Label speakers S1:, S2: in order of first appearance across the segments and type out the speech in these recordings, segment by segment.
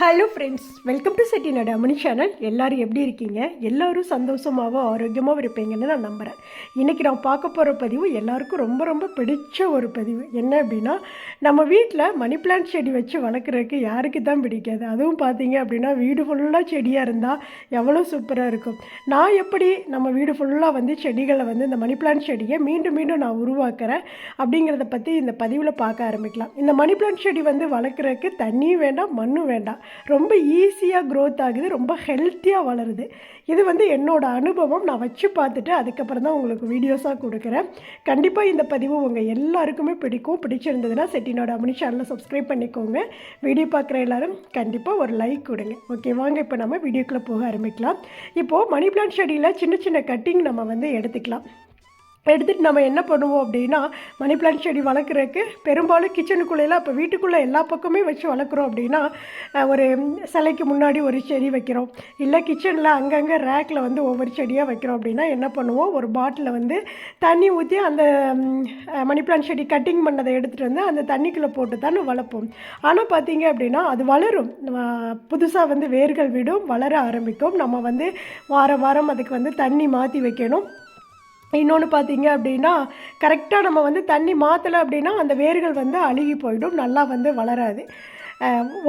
S1: Hello friends welcome to Chettinad Amani channel எல்லோரும் எப்படி இருக்கீங்க? எல்லோரும் சந்தோஷமாகவும் ஆரோக்கியமாகவும் இருப்பீங்கன்னு நான் நம்புகிறேன் இன்றைக்கி நான் பார்க்க போகிற பதிவு எல்லாருக்கும் ரொம்ப ரொம்ப பிடிச்ச ஒரு பதிவு. என்ன அப்படின்னா நம்ம வீட்டில் மணி பிளான்ட் செடி வச்சு வளர்க்குறதுக்கு யாருக்கு தான் பிடிக்காது? அதுவும் பார்த்தீங்க அப்படின்னா வீடு ஃபுல்லாக செடியாக இருந்தால் எவ்வளோ சூப்பராக இருக்கும்? நான் எப்படி நம்ம வீடு ஃபுல்லாக வந்து செடிகளை வந்து இந்த மணி பிளான்ட் செடியை மீண்டும் மீண்டும் நான் உருவாக்குறேன் அப்படிங்கிறத பற்றி இந்த பதிவில் பார்க்க ஆரம்பிக்கலாம். இந்த மணி பிளான்ட் செடி வந்து வளர்க்குறதுக்கு தண்ணியும் வேண்டாம் மண்ணும் வேண்டாம். ரொம்ப ஈஸியாக க்ரோத் ஆகுது ரொம்ப ஹெல்த்தியாக வளருது. இது வந்து என்னோடய அனுபவம். நான் வச்சு பார்த்துட்டு அதுக்கப்புறம் தான் உங்களுக்கு வீடியோஸாக கொடுக்குறேன். கண்டிப்பாக இந்த பதிவு உங்கள் எல்லாருக்குமே பிடிக்கும். பிடிச்சிருந்ததுன்னா செட்டினோட அமனி சேனலை சப்ஸ்கிரைப் பண்ணிக்கோங்க. வீடியோ பார்க்குற எல்லாரும் கண்டிப்பாக ஒரு லைக் கொடுங்க. ஓகே வாங்க இப்போ நம்ம வீடியோக்குள்ளே போக ஆரம்பிக்கலாம். இப்போது மணி பிளான்ட் செடியில் சின்ன சின்ன கட்டிங் நம்ம வந்து எடுத்துக்கலாம். எடுத்துகிட்டு நம்ம என்ன பண்ணுவோம் அப்படின்னா மணி பிளான்ட் செடி வளர்க்குறதுக்கு பெரும்பாலும் கிச்சனுக்குள்ளேலாம் இப்போ வீட்டுக்குள்ளே எல்லா பக்கமே வச்சு வளர்க்குறோம் அப்படின்னா ஒரு சிலைக்கு முன்னாடி ஒரு செடி வைக்கிறோம். இல்லை கிச்சனில் அங்கங்கே ரேக்கில் வந்து ஒவ்வொரு செடியாக வைக்கிறோம் அப்படின்னா என்ன பண்ணுவோம்? ஒரு பாட்டிலில் வந்து தண்ணி ஊற்றி அந்த மணி பிளான்ட் செடி கட்டிங் பண்ணதை எடுத்துகிட்டு வந்து அந்த தண்ணிக்குள்ளே போட்டு தான் வளர்ப்போம். ஆனால் பார்த்தீங்க அப்படின்னா அது வளரும். புதுசாக வந்து வேர்கள் விடும் வளர ஆரம்பிக்கும். நம்ம வந்து வாரம் வாரம் அதுக்கு வந்து தண்ணி மாற்றி வைக்கணும். இன்னொன்று பார்த்தீங்க அப்படின்னா கரெக்டாக நம்ம வந்து தண்ணி மாற்றலை அப்படின்னா அந்த வேர்கள் வந்து அழுகி போயிடும் நல்லா வந்து வளராது.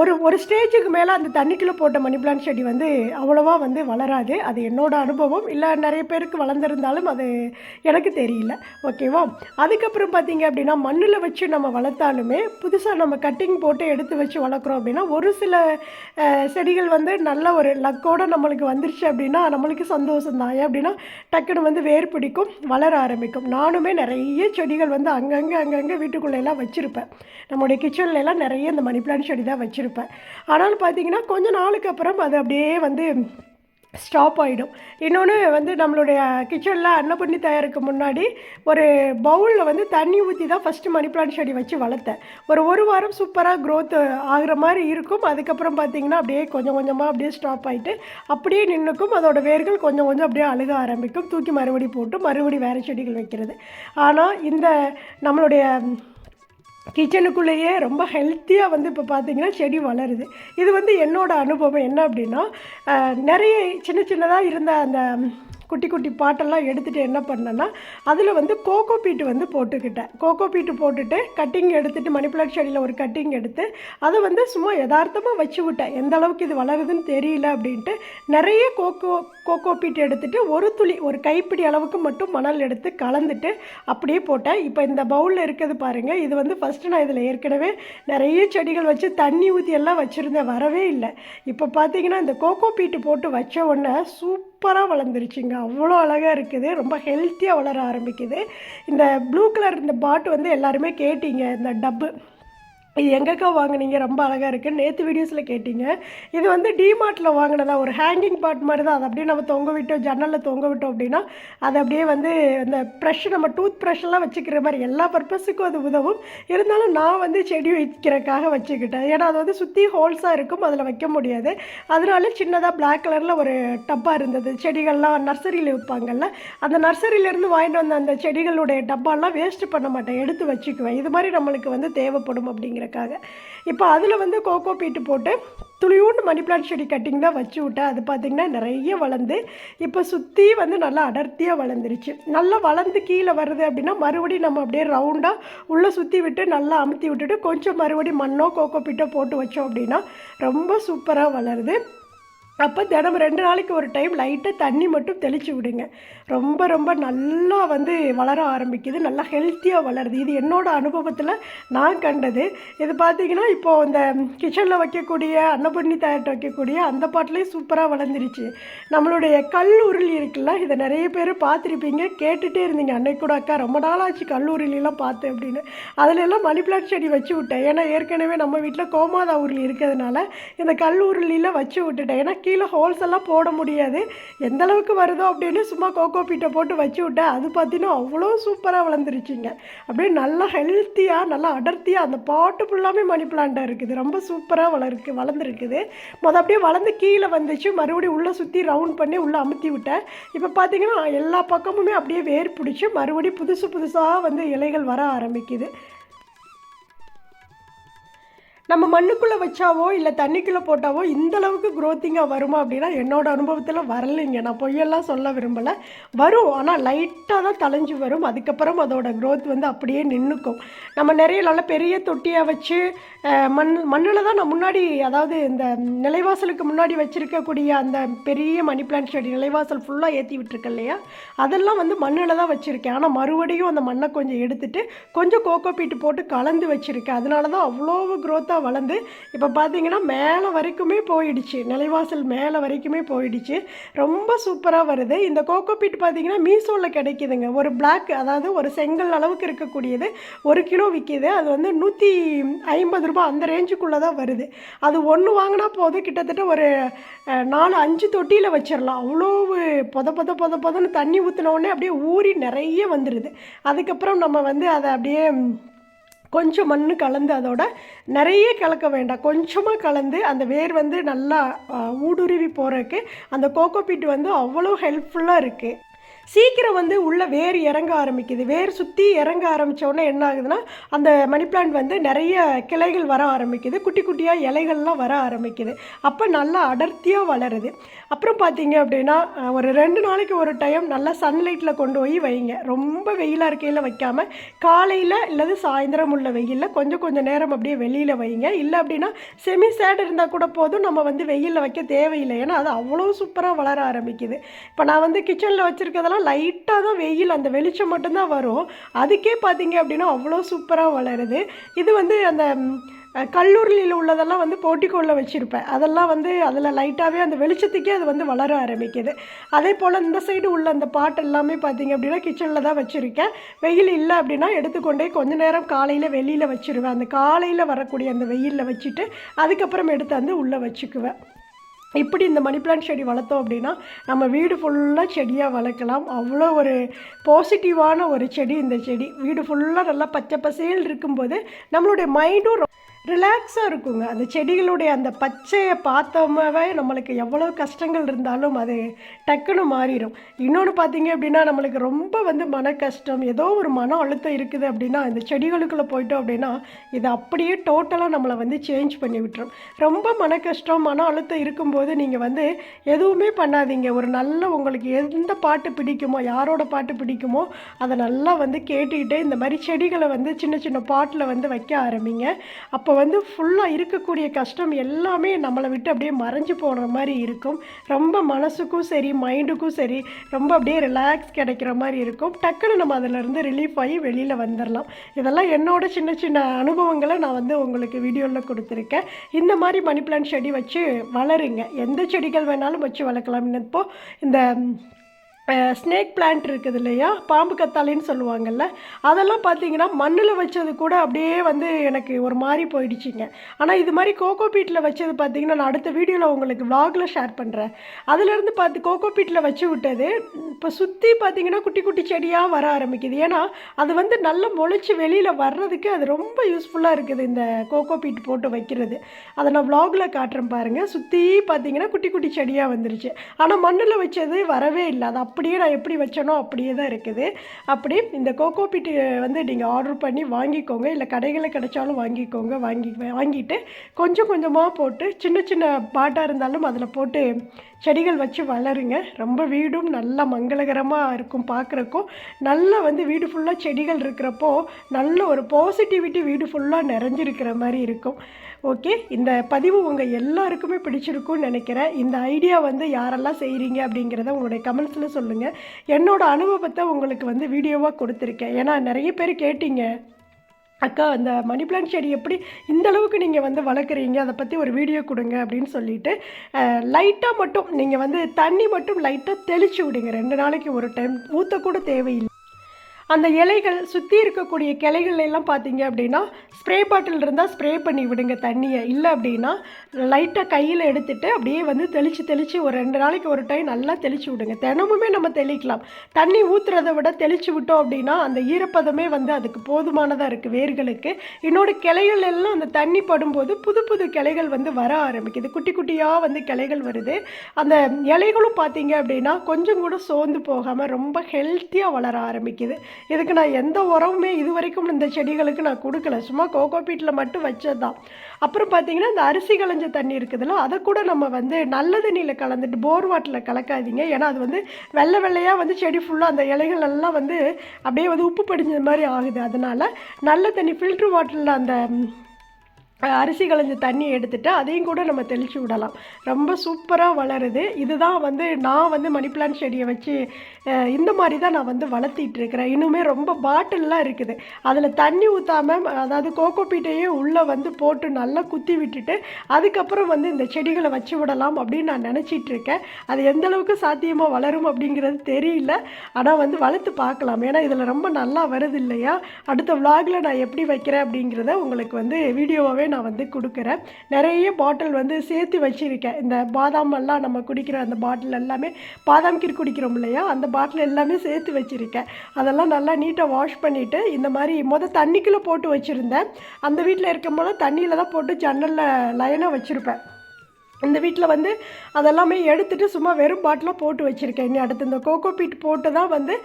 S1: ஒரு ஒரு ஸ்டேஜுக்கு மேலே அந்த தண்ணிக்குள்ளே போட்ட மணி பிளான் செடி வந்து அவ்வளோவா வந்து வளராது. அது என்னோட அனுபவம். இல்லை நிறைய பேருக்கு வளர்ந்துருந்தாலும் அது எனக்கு தெரியல. ஓகேவா அதுக்கப்புறம் பார்த்தீங்க அப்படின்னா மண்ணில் வச்சு நம்ம வளர்த்தாலுமே புதுசாக நம்ம கட்டிங் போட்டு எடுத்து வச்சு வளர்க்குறோம் அப்படின்னா ஒரு சில செடிகள் வந்து நல்ல ஒரு லக்கோட நம்மளுக்கு வந்துருச்சு அப்படின்னா நம்மளுக்கு சந்தோஷம் தான் ஏன் அப்படின்னா டக்குன்னு வந்து வேர் பிடிக்கும் வளர ஆரம்பிக்கும். நானுமே நிறைய செடிகள் வந்து அங்கங்கே அங்கங்கே வீட்டுக்குள்ளே எல்லாம் வச்சுருப்பேன் நம்மளுடைய கிச்சன்லலாம் நிறைய இந்த மணி பிளான் செடி தான் வச்சுருப்பேன். ஆனாலும் பார்த்தீங்கன்னா கொஞ்சம் நாளுக்கு அப்புறம் அது அப்படியே வந்து ஸ்டாப் ஆகிடும் இன்னொன்று வந்து நம்மளுடைய கிச்சனில் அன்னப்பண்ணி தயாருக்கு முன்னாடி ஒரு பவுலில் வந்து தண்ணி ஊற்றி தான் ஃபஸ்ட்டு மணி பிளான்ட் செடி வச்சு வளர்த்தேன். ஒரு ஒரு வாரம் சூப்பராக க்ரோத் ஆகிற மாதிரி இருக்கும். அதுக்கப்புறம் பார்த்திங்கன்னா அப்படியே கொஞ்சம் கொஞ்சமாக அப்படியே ஸ்டாப் ஆகிட்டு அப்படியே நின்றுக்கும் அதோடய வேர்கள் கொஞ்சம் கொஞ்சம் அப்படியே அழுக ஆரம்பிக்கும். தூக்கி மறுபடி போட்டு மறுபடி வேறு செடிகள் வைக்கிறது. ஆனால் இந்த நம்மளுடைய கிச்சனுக்குள்ளேயே ரொம்ப ஹெல்த்தியாக வந்து இப்போ பார்த்தீங்கன்னா செடி வளருது. இது வந்து என்னோடய அனுபவம் என்ன அப்படின்னா நிறைய சின்ன சின்னதாக இருந்த அந்த குட்டி குட்டி பாட்டெல்லாம் எடுத்துகிட்டு என்ன பண்ணேன்னா அதில் வந்து கோகோ பீட்டு வந்து போட்டுக்கிட்டேன். கோகோ பீட்டு போட்டுட்டு கட்டிங் எடுத்துட்டு மணி செடியில் ஒரு கட்டிங் எடுத்து அதை வந்து சும்மா யதார்த்தமாக வச்சு விட்டேன். எந்த அளவுக்கு இது வளருதுன்னு தெரியல அப்படின்ட்டு நிறைய கோகோ கோகோ பீட் எடுத்துட்டு ஒரு துளி ஒரு கைப்பிடி அளவுக்கு மட்டும் மணல் எடுத்து கலந்துட்டு அப்படியே போட்டேன். இப்போ இந்த பவுலில் இருக்கிறது பாருங்கள் இது வந்து ஃபஸ்ட்டு நான் இதில் ஏற்கனவே நிறைய செடிகள் வச்சு தண்ணி ஊற்றி எல்லாம் வச்சுருந்தேன் வரவே இல்லை. இப்போ பார்த்தீங்கன்னா இந்த கோகோ பீட்டு போட்டு வச்ச உடனே சூப் சூப்பராக வளர்ந்துருச்சுங்க. அவ்வளோ அழகாக இருக்குது. ரொம்ப ஹெல்த்தியாக வளர ஆரம்பிக்குது. இந்த ப்ளூ கலர் இந்த பாட்டு வந்து எல்லாருமே கேட்டிங்க. இந்த டப்பு இது எங்கக்கா வாங்குனீங்க ரொம்ப அழகாக இருக்குது நேற்று வீடியோஸில் கேட்டிங்க. இது வந்து டிமார்ட்டில் வாங்கினதா ஒரு ஹேங்கிங் பாட் மாதிரி தான். அதை அப்படியே நம்ம தொங்க விட்டோம் ஜன்னலில் தொங்க விட்டோம் அப்படின்னா அது அப்படியே வந்து அந்த ப்ரெஷ் நம்ம டூத் ப்ரெஷ்லாம் வச்சுக்கிற மாதிரி எல்லா பர்பஸுக்கும் அது உதவும். இருந்தாலும் நான் வந்து செடி வைக்கிறக்காக வச்சுக்கிட்டேன். ஏன்னா அது வந்து சுற்றி ஹோல்ஸாக இருக்கும் அதில் வைக்க முடியாது. அதனால சின்னதாக பிளாக் கலரில் ஒரு டப்பா இருந்தது. செடிகள்லாம் நர்சரியில் விற்பாங்கல்ல அந்த நர்சரியிலேருந்து வாங்கிட்டு வந்த அந்த செடிகளுடைய டப்பாலாம் வேஸ்ட் பண்ண மாட்டேன். எடுத்து வச்சுக்குவேன். இது மாதிரி நம்மளுக்கு வந்து தேவைப்படும் அப்படிங்கிறக்காக. இப்போ அதில் வந்து கோகோ பீட்டு போட்டு துளியூண்டு மணி பிளான்ட் செடி கட்டிங் தான் வச்சு விட்டேன் அது பார்த்திங்கன்னா நிறைய வளர்ந்து இப்போ சுற்றி வந்து நல்லா அடர்த்தியாக வளர்ந்துருச்சு. நல்லா வளர்ந்து கீழே வருது அப்படின்னா மறுபடியும் நம்ம அப்படியே ரவுண்டாக உள்ளே சுற்றி விட்டு நல்லா அமுத்தி விட்டுட்டு கொஞ்சம் மறுபடியும் மண்ணோ கோகோ பீட்டோ போட்டு வச்சோம் அப்படின்னா ரொம்ப சூப்பராக வளருது. அப்போ தினம் ரெண்டு நாளைக்கு ஒரு டைம் லைட்டாக தண்ணி மட்டும் தெளித்து விடுங்க. ரொம்ப ரொம்ப நல்லா வந்து வளர ஆரம்பிக்குது. நல்லா ஹெல்த்தியாக வளருது. இது என்னோடய அனுபவத்தில் நான் கண்டது. இது பார்த்திங்கன்னா இப்போது இந்த கிச்சனில் வைக்கக்கூடிய அன்னபூர்ணி தயாரிட்டு வைக்கக்கூடிய அந்த பாட்டிலையும் சூப்பராக வளர்ந்துருச்சு. நம்மளுடைய கல் உருளி இருக்குல்ல இதை நிறைய பேர் பார்த்துருப்பீங்க. கேட்டுகிட்டே இருந்தீங்க. அன்னைக்கு கூட அக்கா ரொம்ப நாளாச்சு கல் உருளிலாம் பார்த்து அப்படின்னு. அதுல எல்லாம் மணி பிளான்ட் செடி வச்சு விட்டேன். ஏன்னா ஏற்கனவே நம்ம வீட்டில் கோமாதா உருளி இருக்கிறதுனால இந்த கல் உருளியில் வச்சு விட்டுட்டேன். ஏன்னா கீழே ஹோல்ஸ் எல்லாம் போட முடியாது. எந்த அளவுக்கு வருதோ அப்படின்னு சும்மா கோகோ பீட்டை போட்டு வச்சு விட்டேன் அது பார்த்தீங்கன்னா அவ்வளோ சூப்பராக வளர்ந்துருச்சுங்க. அப்படியே நல்லா ஹெல்த்தியாக நல்லா அடர்த்தியாக அந்த பாட்டு ஃபுல்லாமே மணி பிளான்ட்டாக இருக்குது. ரொம்ப சூப்பராக வளருக்கு வளர்ந்துருக்குது. மொதல் அப்படியே வளர்ந்து கீழே வந்துச்சு. மறுபடியும் உள்ளே சுற்றி ரவுண்ட் பண்ணி உள்ளே அமுத்தி விட்டேன். இப்போ பார்த்தீங்கன்னா எல்லா பக்கமுமே அப்படியே வேர் பிடிச்சி மறுபடியும் புதுசு புதுசாக வந்து இலைகள் வர ஆரம்பிக்குது. நம்ம மண்ணுக்குள்ளே வச்சாவோ இல்லை தண்ணிக்குள்ளே போட்டாவோ இந்த அளவுக்கு க்ரோத்திங்காக வருமா அப்படின்னா என்னோட அனுபவத்தில் வரலைங்க. நான் பொய்யெல்லாம் சொல்ல விரும்பலை. வரும் ஆனால் லைட்டாக தான் தலைஞ்சு வரும். அதுக்கப்புறம் அதோட க்ரோத் வந்து அப்படியே நின்றுக்கும் நம்ம நிறைய நல்ல பெரிய தொட்டியாக வச்சு மண் மண்ணில் தான் நான் முன்னாடி அதாவது இந்த நிலைவாசலுக்கு முன்னாடி வச்சுருக்கக்கூடிய அந்த பெரிய மணி பிளான்ட் செடி நிலைவாசல் ஃபுல்லாக ஏற்றி விட்டுருக்கேன் இல்லையா? அதெல்லாம் வந்து மண்ணில் தான் வச்சுருக்கேன். ஆனால் மறுபடியும் அந்த மண்ணை கொஞ்சம் எடுத்துகிட்டு கொஞ்சம் கோகோ பீட்டு போட்டு கலந்து வச்சுருக்கேன். அதனால தான் அவ்வளோ க்ரோத்தாக வளர்ந்து இப்போ பார்த்தீங்கன்னா மேலே வரைக்குமே போயிடுச்சு. நிலைவாசல் மேலே வரைக்குமே போயிடுச்சு. ரொம்ப சூப்பராக வருது. இந்த கோகோபீட் பார்த்தீங்கன்னா மீசோவில் கிடைக்குதுங்க. ஒரு பிளாக் அதாவது ஒரு செங்கல் அளவுக்கு இருக்கக்கூடியது. ஒரு கிலோ விற்கிது அது வந்து நூற்றி ஐம்பது ரூபாய் அந்த ரேஞ்சுக்குள்ளே தான் வருது. அது ஒன்று வாங்கினா போதும். கிட்டத்தட்ட ஒரு நாலு அஞ்சு தொட்டியில் வச்சிடலாம் அவ்வளோ பொத பொத பொத பொதன்னு தண்ணி ஊற்றின உடனே அப்படியே ஊறி நிறைய வந்துடுது அதுக்கப்புறம் நம்ம வந்து அதை அப்படியே கொஞ்சம் மண் கலந்து அதோட நிறைய கலக்க வேண்டாம். கொஞ்சமாக கலந்து அந்த வேர் வந்து நல்லா ஊடுருவி போகிறதுக்கு அந்த கோகோபீட் வந்து அவ்வளோ ஹெல்ப்ஃபுல்லாக இருக்குது சீக்கிரம் வந்து உள்ளே வேர் இறங்க ஆரம்பிக்குது. வேர் சுற்றி இறங்க ஆரம்பித்தோடனே என்ன ஆகுதுன்னா அந்த மணி பிளான்ட் வந்து நிறைய கிளைகள் வர ஆரம்பிக்குது. குட்டி குட்டியாக இலைகள்லாம் வர ஆரம்பிக்குது. அப்போ நல்லா அடர்த்தியாக வளருது. அப்புறம் பார்த்தீங்க அப்படின்னா ஒரு ரெண்டு நாளைக்கு ஒரு டைம் நல்லா சன்லைட்டில் கொண்டு போய் வைங்க. ரொம்ப வெயிலாக இருக்கையில் வைக்காமல் காலையில் இல்லது சாயந்தரம் உள்ள வெயிலில் கொஞ்சம் கொஞ்சம் நேரம் அப்படியே வெளியில் வைங்க. இல்லை அப்படின்னா செமி சேட் இருந்தால் கூட போதும். நம்ம வந்து வெயிலில் வைக்க தேவையில்லை. ஏன்னா அது அவ்வளோ சூப்பராக வளர ஆரம்பிக்குது. இப்போ நான் வந்து கிச்சனில் வச்சுருக்கதெல்லாம் லைட்டாக தான் வெயில் அந்த வெளிச்சம் மட்டும்தான் வரும். அதுக்கே பார்த்தீங்க அப்படின்னா அவ்வளோ சூப்பராக வளருது. இது வந்து அந்த கல்லூரியில் உள்ளதெல்லாம் வந்து போட்டிக்கோளில் வச்சுருப்பேன். அதெல்லாம் வந்து அதில் லைட்டாகவே அந்த வெளிச்சத்துக்கே அது வந்து வளர ஆரம்பிக்குது. அதே போல் இந்த சைடு உள்ள அந்த பாட் எல்லாமே பார்த்தீங்க அப்படின்னா கிச்சனில் தான் வச்சுருக்கேன். வெயில் இல்லை அப்படின்னா எடுத்துக்கொண்டே கொஞ்ச நேரம் காலையில் வெளியில் வச்சுருவேன். அந்த காலையில் வரக்கூடிய அந்த வெயிலில் வச்சுட்டு அதுக்கப்புறம் எடுத்து வந்து உள்ளே வச்சுக்குவேன். இப்படி இந்த மணி பிளான்ட் செடி வளர்த்தோம் அப்படின்னா நம்ம வீடு ஃபுல்லாக செடியாக வளர்க்கலாம். அவ்வளோ ஒரு பாசிட்டிவான ஒரு செடி இந்த செடி. வீடு ஃபுல்லாக நல்லா பச்சை பசேல் இருக்கும்போது நம்மளுடைய மைண்டும் ரிலாக்ஸாக இருக்குங்க. அந்த செடிகளுடைய அந்த பச்சையை பார்த்தோமாவே நம்மளுக்கு எவ்வளோ கஷ்டங்கள் இருந்தாலும் அது டக்குன்னு மாறிடும் இன்னொன்று பார்த்தீங்க அப்படின்னா நம்மளுக்கு ரொம்ப வந்து மன கஷ்டம் ஏதோ ஒரு மன அழுத்தம் இருக்குது அப்படின்னா இந்த செடிகளுக்குள்ளே போயிட்டோம் அப்படின்னா இது அப்படியே டோட்டலாக நம்மளை வந்து சேஞ்ச் பண்ணி விட்டுரும். ரொம்ப மன கஷ்டம் மன அழுத்தம் இருக்கும்போது நீங்கள் வந்து எதுவுமே பண்ணாதீங்க. ஒரு நல்ல உங்களுக்கு எந்த பாட்டு பிடிக்குமோ யாரோட பாட்டு பிடிக்குமோ அதை நல்லா வந்து கேட்டுக்கிட்டு இந்த மாதிரி செடிகளை வந்து சின்ன சின்ன பாட்டில் வந்து வைக்க ஆரம்பிங்க. அப்போ வந்து ஃபுல்லாக இருக்கக்கூடிய கஷ்டம் எல்லாமே நம்மளை விட்டு அப்படியே மறைஞ்சு போகிற மாதிரி இருக்கும். ரொம்ப மனசுக்கும் சரி மைண்டுக்கும் சரி ரொம்ப அப்படியே ரிலாக்ஸ் கிடைக்கிற மாதிரி இருக்கும். டக்குன்னு நம்ம அதிலிருந்து ரிலீஃப் ஆகி வெளியில் வந்துடலாம் இதெல்லாம் என்னோட சின்ன சின்ன அனுபவங்களை நான் வந்து உங்களுக்கு வீடியோவில் கொடுத்துருக்கேன். இந்த மாதிரி மணி பிளான்ட் செடி வச்சு வளருங்க. எந்த செடிகள் வேணாலும் வச்சு வளர்க்கலாம் இப்போ இந்த ஸ்னேக் பிளான்ட் இருக்குது இல்லையா? பாம்பு கத்தாழைன்னு சொல்லுவாங்கல்ல. அதெல்லாம் பார்த்தீங்கன்னா மண்ணில் வச்சது கூட அப்படியே வந்து எனக்கு ஒரு மாதிரி போயிடுச்சுங்க. ஆனால் இது மாதிரி கோகோ பீட்டில் வச்சது பார்த்தீங்கன்னா நான் அடுத்த வீடியோவில் உங்களுக்கு வ்ளாகில் ஷேர் பண்ணுறேன் அதுலேருந்து பார்த்து கோகோ பீட்டில் வச்சு விட்டது இப்போ சுற்றி பார்த்தீங்கன்னா குட்டி குட்டி செடியாக வர ஆரம்பிக்குது. ஏன்னா அது வந்து நல்லா முளைச்சி வெளியில் வர்றதுக்கு அது ரொம்ப யூஸ்ஃபுல்லாக இருக்குது இந்த கோகோ பீட் போட்டு வைக்கிறது. அதை நான் வ்ளாகில் காட்டுறேன் பாருங்கள் சுற்றி பார்த்தீங்கன்னா குட்டி குட்டி செடியாக வந்துருச்சு. ஆனால் மண்ணில் வச்சது வரவே இல்லை. அது அப்படியே நான் எப்படி வச்சேனோ அப்படியே தான் இருக்குது. அப்படி இந்த கோகோ பீட்டு வந்து நீங்கள் ஆர்டர் பண்ணி வாங்கிக்கோங்க. இல்லை கடைகளில் கிடைச்சாலும் வாங்கிக்கோங்க. வாங்கி வாங்கிட்டு கொஞ்சம் கொஞ்சமாக போட்டு சின்ன சின்ன பாட்டாக இருந்தாலும் அதில் போட்டு செடிகள் வச்சு வளருங்க. ரொம்ப வீடும் நல்லா மங்களகரமாக இருக்கும் பார்க்குறக்கும் நல்லா வந்து வீடு ஃபுல்லாக செடிகள் இருக்கிறப்போ நல்ல ஒரு பாசிட்டிவிட்டி வீடு ஃபுல்லாக நிறைஞ்சிருக்கிற மாதிரி இருக்கும். ஓகே இந்த பதிவு உங்கள் எல்லாருக்குமே பிடிச்சிருக்கும்னு நினைக்கிறேன். இந்த ஐடியா வந்து யாரெல்லாம் செய்கிறீங்க அப்படிங்கிறத உங்களுடைய கமெண்ட்ஸில் சொல்லுங்கள் என்னோட அனுபவத்தை உங்களுக்கு வந்து வீடியோவாக கொடுத்துருக்கேன். ஏன்னா நிறைய பேர் கேட்டீங்க. அக்கா அந்த மணி பிளான்ட் செடி எப்படி இந்த அளவுக்கு நீங்கள் வந்து வளர்க்குறீங்க? அதை பற்றி ஒரு வீடியோ கொடுங்க அப்படின்னு சொல்லிட்டு லைட்டாக மட்டும் நீங்கள் வந்து தண்ணி மட்டும் லைட்டாக தெளிச்சு விடுங்க. ரெண்டு நாளைக்கு ஒரு டைம் ஊற்றக்கூட தேவையில்லை. அந்த இலைகள் சுற்றி இருக்கக்கூடிய கிளைகள் எல்லாம் பார்த்தீங்க அப்படின்னா ஸ்ப்ரே பாட்டில் இருந்தால் ஸ்ப்ரே பண்ணி விடுங்க தண்ணியை. இல்லை அப்படின்னா லைட்டாக கையில் எடுத்துகிட்டு அப்படியே வந்து தெளித்து தெளித்து ஒரு ரெண்டு நாளைக்கு ஒரு டைம் நல்லா தெளித்து விடுங்க. தினமுமே நம்ம தெளிக்கலாம். தண்ணி ஊற்றுறதை விட தெளித்து விட்டோம் அப்படின்னா அந்த ஈரப்பதமே வந்து அதுக்கு போதுமானதாக இருக்குது வேர்களுக்கு. இன்னொரு கிளைகள் எல்லாம் அந்த தண்ணி படும்போது புது புது கிளைகள் வந்து வர ஆரம்பிக்குது. குட்டி குட்டியாக வந்து கிளைகள் வருது. அந்த இலைகளும் பார்த்தீங்க அப்படின்னா கொஞ்சம் கூட சோர்ந்து போகாமல் ரொம்ப ஹெல்த்தியாக வளர ஆரம்பிக்குது. இதுக்கு நான் எந்த உரமுமே இது வரைக்கும் இந்த செடிகளுக்கு நான் கொடுக்கல. சும்மா கோகோ பீட்டில் மட்டும் வச்சது தான் அப்புறம் பார்த்தீங்கன்னா இந்த அரிசி களைஞ்ச தண்ணி இருக்குதுல்ல அதை கூட நம்ம வந்து நல்ல தண்ணியில் கலந்துட்டு போர் வாட்டரில் கலக்காதீங்க. ஏன்னா அது வந்து வெள்ளை வெள்ளையாக வந்து செடி ஃபுல்லாக அந்த இலைகள் எல்லாம் வந்து அப்படியே வந்து உப்பு படிஞ்சது மாதிரி ஆகுது. அதனால் நல்ல தண்ணி ஃபில்ட்ரு வாட்டரில் அந்த அரிசி களைஞ்ச தண்ணி எடுத்துகிட்டு அதையும் கூட நம்ம தெளித்து விடலாம். ரொம்ப சூப்பராக வளருது. இதுதான் வந்து நான் வந்து மணி பிளான்ட் செடியை வச்சு இந்த மாதிரி தான் நான் வந்து வளர்த்திட்டுருக்கிறேன் இன்னுமே ரொம்ப பாட்டிலெலாம் இருக்குது. அதில் தண்ணி ஊற்றாமல் அதாவது கோகோ பீட்டையே உள்ளே வந்து போட்டு நல்லா குத்தி விட்டுட்டு அதுக்கப்புறம் வந்து இந்த செடிகளை வச்சு விடலாம் அப்படின்னு நான் நினச்சிட்டு இருக்கேன். அது எந்த அளவுக்கு சாத்தியமாக வளரும் அப்படிங்கிறது தெரியல. ஆனால் வந்து வளர்த்து பார்க்கலாம். ஏன்னா இதில் ரொம்ப நல்லா வருது இல்லையா? அடுத்த vlogல நான் எப்படி வைக்கிறேன் அப்படிங்கிறத உங்களுக்கு வந்து வீடியோவாகவே நான் வந்து கொடுக்குறேன். நிறைய பாட்டில் வந்து சேர்த்து வச்சுருக்கேன். இந்த பாதாம் எல்லாம் நம்ம குடிக்கிற அந்த பாட்டில் எல்லாமே பாதாம் கீர் குடிக்கிறோம் இல்லையா? அந்த பாட்டில் எல்லாமே சேர்த்து வச்சுருக்கேன். அதெல்லாம் நல்லா நீட்டாக வாஷ் பண்ணிவிட்டு இந்த மாதிரி மொதல் தண்ணிக்குள்ளே போட்டு வச்சுருந்தேன். அந்த வீட்டில் இருக்கும் போது தண்ணியில் தான் போட்டு ஜன்னலில் லைனாக வச்சுருப்பேன். இந்த வீட்டில் வந்து அதெல்லாமே எடுத்துகிட்டு சும்மா வெறும் பாட்டிலாக போட்டு வச்சுருக்கேன். இனி அடுத்து இந்த கோகோ பீட் போட்டு தான் வந்து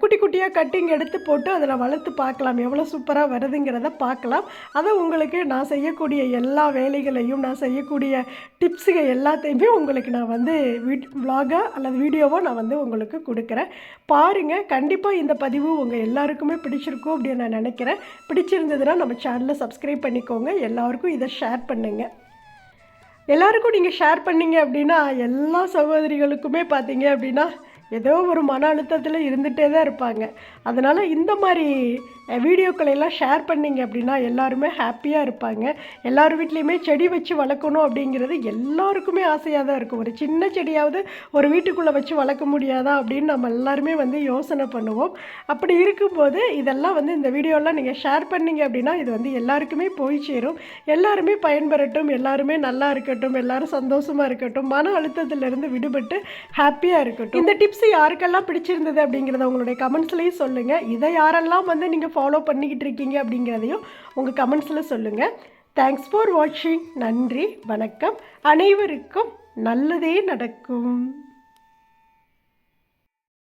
S1: குட்டி குட்டியாக கட்டிங் எடுத்து போட்டு அதில் வளர்த்து பார்க்கலாம். எவ்வளோ சூப்பராக வருதுங்கிறத பார்க்கலாம். அதை உங்களுக்கு நான் செய்யக்கூடிய எல்லா வேலைகளையும் நான் செய்யக்கூடிய டிப்ஸுகள் எல்லாத்தையுமே உங்களுக்கு நான் வந்து வீட் vlog-ஆ அல்லது வீடியோவோ நான் வந்து உங்களுக்கு கொடுக்குறேன். பாருங்கள் கண்டிப்பாக இந்த பதிவு உங்கள் எல்லாருக்குமே பிடிச்சிருக்கும் அப்படின்னு நான் நினைக்கிறேன். பிடிச்சிருந்ததுன்னா நம்ம சேனலை சப்ஸ்கிரைப் பண்ணிக்கோங்க. எல்லாருக்கும் இதை ஷேர் பண்ணுங்கள் எல்லாருக்கும் நீங்கள் ஷேர் பண்ணீங்க அப்படின்னா எல்லா சகோதரிகளுக்குமே பார்த்தீங்க அப்படின்னா ஏதோ ஒரு மன அழுத்தத்தில் இருந்துகிட்டே தான் இருப்பாங்க. அதனால் இந்த மாதிரி வீடியோக்களையெல்லாம் வீடியோக்களை எல்லாம் ஷேர் பண்ணீங்க அப்படின்னா எல்லாருமே ஹாப்பியாக இருப்பாங்க. எல்லார் வீட்லேயுமே செடி வச்சு வளர்க்கணும் அப்படிங்கிறது எல்லாருக்குமே ஆசையாக தான் இருக்கும். ஒரு சின்ன செடியாவது ஒரு வீட்டுக்குள்ளே வச்சு வளர்க்க முடியாதா அப்படின்னு நம்ம எல்லாருமே வந்து யோசனை பண்ணுவோம். அப்படி இருக்கும்போது இதெல்லாம் வந்து இந்த வீடியோலாம் நீங்கள் ஷேர் பண்ணீங்க அப்படின்னா இது வந்து எல்லாருக்குமே போய் சேரும். எல்லாருமே பயன்பெறட்டும் எல்லாருமே நல்லா இருக்கட்டும் எல்லாரும் சந்தோஷமாக இருக்கட்டும் மன அழுத்தத்திலிருந்து விடுபட்டு ஹாப்பியாக இருக்கட்டும். இந்த டிப்ஸ் டிப்ஸ் யாருக்கெல்லாம் பிடிச்சிருந்தது அப்படிங்கிறத உங்களுடைய கமெண்ட்ஸ்லேயும் சொல்லுங்கள் இதை யாரெல்லாம் வந்து நீங்கள் ஃபாலோ பண்ணிக்கிட்டு இருக்கீங்க அப்படிங்கிறதையும் உங்கள் கமெண்ட்ஸில் சொல்லுங்கள் தேங்க்ஸ் ஃபார் வாட்சிங் நன்றி வணக்கம். அனைவருக்கும் நல்லதே நடக்கும்.